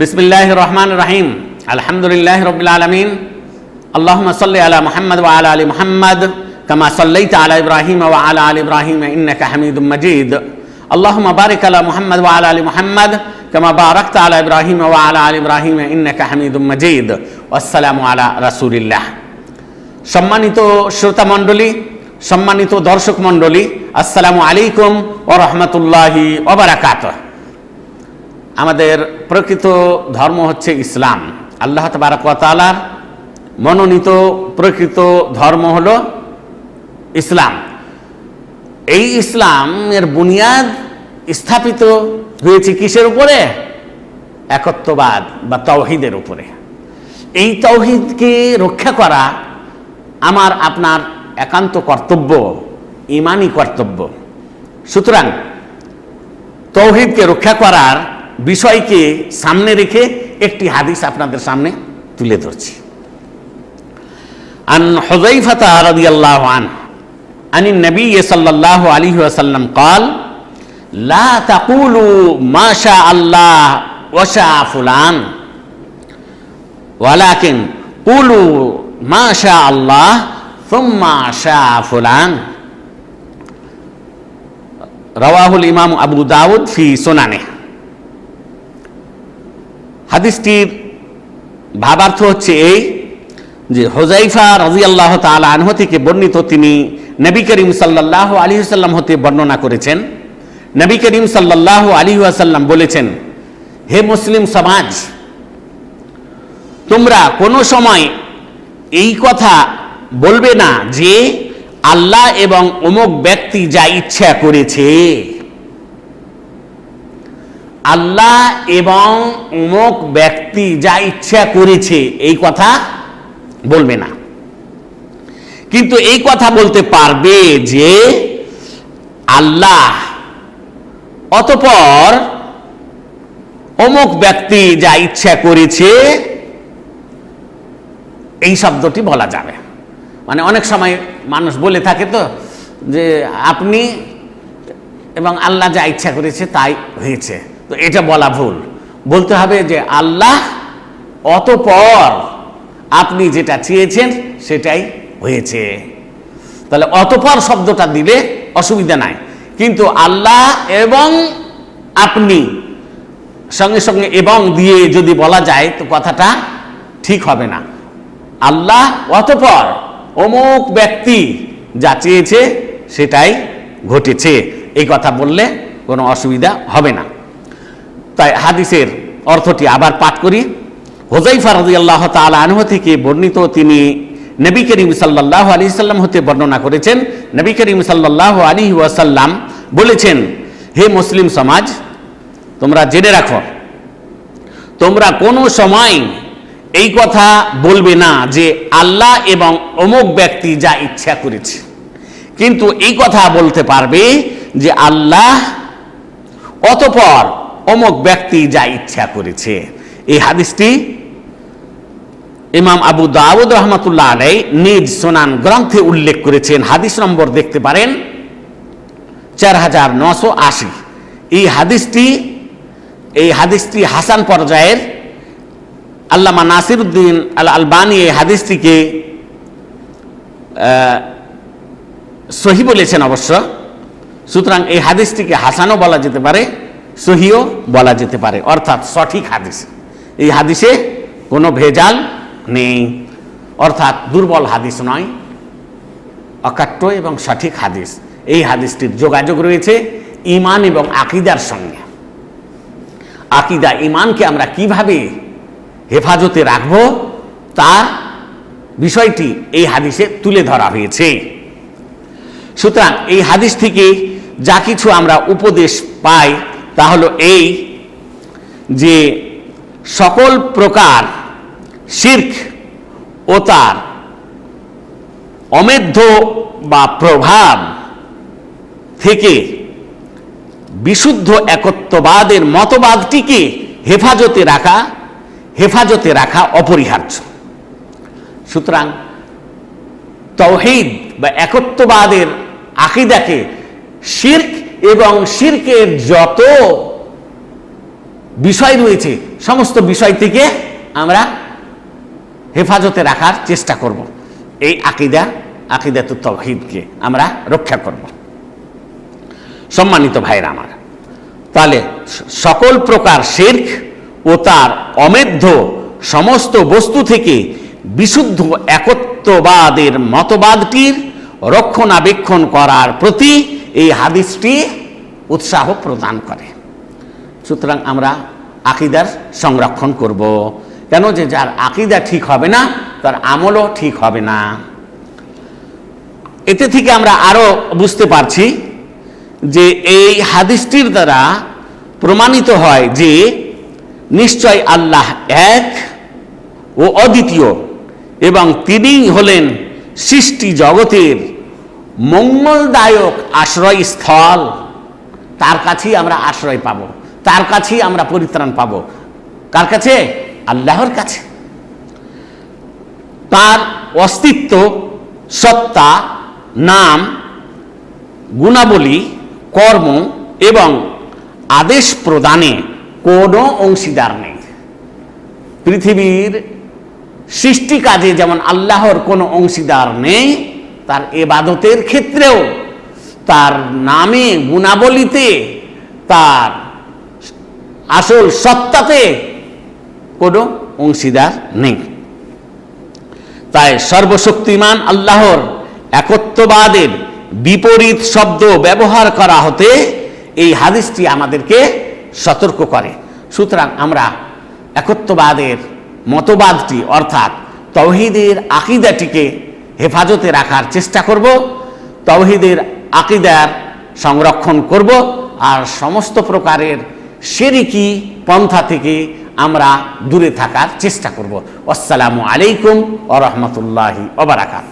বিসমিল্লাহ রহমান রাহিম আলহামদুলিল্লাহ রবিল আলমিন اللهم صل على محمد وعلى ال محمد كما صليت على ابراهيم وعلى ال ابراهيم انك حميد مجيد اللهم بارك على محمد وعلى ال محمد كما باركت على ابراهيم وعلى ال ابراهيم انك حميد مجيد والسلام على رسول الله সম্মানিত শ্রোতা মণ্ডলী সম্মানিত দর্শক মণ্ডলী আসসালামু আলাইকুম ও রহমতুল্লাহি ওবরাকাত আমাদের প্রকৃত ধর্ম হচ্ছে ইসলাম। আল্লাহ তালার মনোনীত প্রকৃত ধর্ম হল ইসলাম। এই ইসলামের বুনিয়াদ স্থাপিত হয়েছে কিসের উপরে? একত্ববাদ বা তৌহিদের উপরে। এই তৌহিদকে রক্ষা করা আমার আপনার একান্ত কর্তব্য ইমানই কর্তব্য। সুতরাং তৌহিদকে রক্ষা করার বিষয়কে সামনে রেখে একটি হাদিস আপনাদের সামনে তুলে ধরছি। আন হজাইফাতা রাদি আল্লাহ আন আনি নবী সাল্লাহ আলী আসাল্লাম কাল, লা তাকুলু মাশা আল্লাহ ওয়াশা ফুলান, ওয়ালাকিন কুলু মাশা আল্লাহ সুম্মা রওয়াহুল ইমাম আবু দাউদ ফি সোনানে হাদিসটির ভাবার্থ হচ্ছে এই যে হোজাইফা রাজি আল্লাহ তালা আনহ থেকে বর্ণিত তিনি নবী করিম সাল্লাহ আলী সাল্লাম হতে বর্ণনা করেছেন। নবী করিম সাল্লাহ আলী আসাল্লাম বলেছেন, হে মুসলিম সমাজ, তোমরা কোনো সময় এই কথা বলবে না যে আল্লাহ এবং অমুক ব্যক্তি যা ইচ্ছা করেছে। আল্লাহ এবং অমুক ব্যক্তি যা ইচ্ছা করেছে, এই কথা বলবে না। কিন্তু এই কথা বলতে পারবে যে আল্লাহ অতপর অমুক ব্যক্তি যা ইচ্ছা করেছে, এই শব্দটি বলা যাবে। মানে অনেক সময় মানুষ বলে থাকে তো, যে আপনি এবং আল্লাহ যা ইচ্ছা করেছে তাই হয়েছে। তো এটা বলা ভুল। বলতে হবে যে আল্লাহ অতপর আপনি যেটা চেয়েছেন সেটাই হয়েছে। তাহলে অতপর শব্দটা দিলে অসুবিধা নাই। কিন্তু আল্লাহ এবং আপনি সঙ্গে সঙ্গে এবং দিয়ে যদি বলা যায় তো কথাটা ঠিক হবে না। আল্লাহ অতপর অমুক ব্যক্তি যা চেয়েছে সেটাই ঘটেছে। এই কথা বললে কোনো অসুবিধা হবে না। তাই হাদিসের অর্থটি আবার পাঠ করি। হোজাইফা রাজি আল্লাহ তালা আনহ থেকে বর্ণিত তিনি নবী করিম সাল্লাহ আলী সাল্লাম হতে বর্ণনা করেছেন। নবী করিম সাল্লাহ আলী ওয়াসাল্লাম বলেছেন, হে মুসলিম সমাজ, তোমরা জেনে রাখো, তোমরা কোনো সময় এই কথা বলবে না যে আল্লাহ এবং অমুক ব্যক্তি যা ইচ্ছা করেছে। কিন্তু এই কথা বলতে পারবে যে আল্লাহ, অতপর অমুক ব্যক্তি যা ইচ্ছা করেছে। এই হাদিসটি ইমাম আবু দাউদ রহমতুল্লাহ আলাই নিজ সোনান গ্রন্থে উল্লেখ করেছেন। হাদিস নম্বর দেখতে পারেন, চার হাজার নশো আশি। এই হাদিসটি এই হাদিসটি হাসান পর্যায়ের আল্লামা নাসির উদ্দিন আল আলবানি এই হাদিসটিকে সহি বলেছেন অবশ্য। সুতরাং এই হাদিসটিকে হাসানও বলা যেতে পারে। সহিও বলা যেতে পারে। অর্থাৎ সঠিক হাদিস। এই হাদিসে কোনো ভেজাল নেই। অর্থাৎ দুর্বল হাদিস নয়, অকাট্য এবং সঠিক হাদিস। এই হাদিসটির যোগাযোগ রয়েছে ইমান এবং আকিদার সঙ্গে। আকিদা ইমানকে আমরা কীভাবে হেফাজতে রাখব তার বিষয়টি এই হাদিসে তুলে ধরা হয়েছে। সুতরাং এই হাদিস থেকে যা কিছু আমরা উপদেশ পাই তা হলো এই যে সকল প্রকার শির্ক ও তার অমেধ্য বা প্রভাব থেকে বিশুদ্ধ একত্ববাদের মতবাদটিকে হেফাজতে রাখা হেফাজতে রাখা অপরিহার্য। সুতরাং তৌহিদ বা একত্ববাদের আকিদাকে শির্ক এবং শির্কের যত বিষয় রয়েছে, সমস্ত বিষয় থেকে আমরা হেফাজতে রাখার চেষ্টা করব। এই আকিদা আকিদাত তহিদকে আমরা রক্ষা করব। সম্মানিত ভাইয়ের আমার, তাহলে সকল প্রকার শির্ক ও তার অমেধ্য সমস্ত বস্তু থেকে বিশুদ্ধ একত্ববাদের মতবাদটির রক্ষণাবেক্ষণ করার প্রতি এই হাদিসটি উৎসাহ প্রদান করে। সুতরাং আমরা আকিদার সংরক্ষণ করব। কেন যে যার আকিদা ঠিক হবে না, তার আমলও ঠিক হবে না। এতে থেকে আমরা আরও বুঝতে পারছি যে এই হাদিসটির দ্বারা প্রমাণিত হয় যে নিশ্চয় আল্লাহ এক ও অদ্বিতীয় এবং তিনি হলেন সৃষ্টি জগতের মঙ্গলদায়ক আশ্রয়স্থল। তার কাছেই আমরা আশ্রয় পাব। তার কাছেই আমরা পরিত্রাণ পাব। কার কাছে? আল্লাহর কাছে। তার অস্তিত্ব, সত্তা, নাম, গুণাবলী, কর্ম এবং আদেশ প্রদানে কোনো অংশীদার নেই। পৃথিবীর সৃষ্টি কাজে যেমন আল্লাহর কোনো অংশীদার নেই তার এবাদতের ক্ষেত্রেও, তার নামে গুণাবলিতে, তার আসল সত্তাতে কোনো অংশীদার নেই। তাই সর্বশক্তিমান আল্লাহর একত্ববাদের বিপরীত শব্দ ব্যবহার করা হতে এই হাদিসটি আমাদেরকে সতর্ক করে। সুতরাং আমরা একত্ববাদের মতবাদটি অর্থাৎ তৌহিদের আকিদাটিকে হেফাজতে রাখার চেষ্টা করব, তৌহিদের আকিদার সংরক্ষণ করব, আর সমস্ত প্রকারের সেরিকি পন্থা থেকে আমরা দূরে থাকার চেষ্টা করব। আসসালামু আলাইকুম ও রহমতুল্লাহি ওবরাকাত